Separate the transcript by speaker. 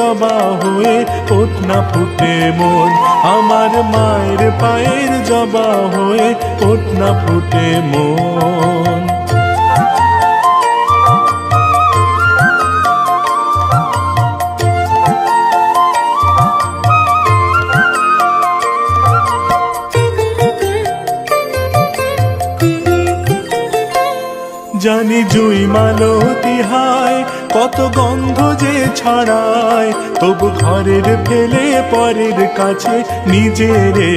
Speaker 1: জবা হয়ে ওঠ না ফুটে মন। আমার মায়ের পায়ের জবা হয়ে ওঠ না ফুটে মন। জানি জুই মালতি হায় কত গন্ধ যে ছড়ায় তবু ঘরের ফেলে পরের কাছে নিজেরে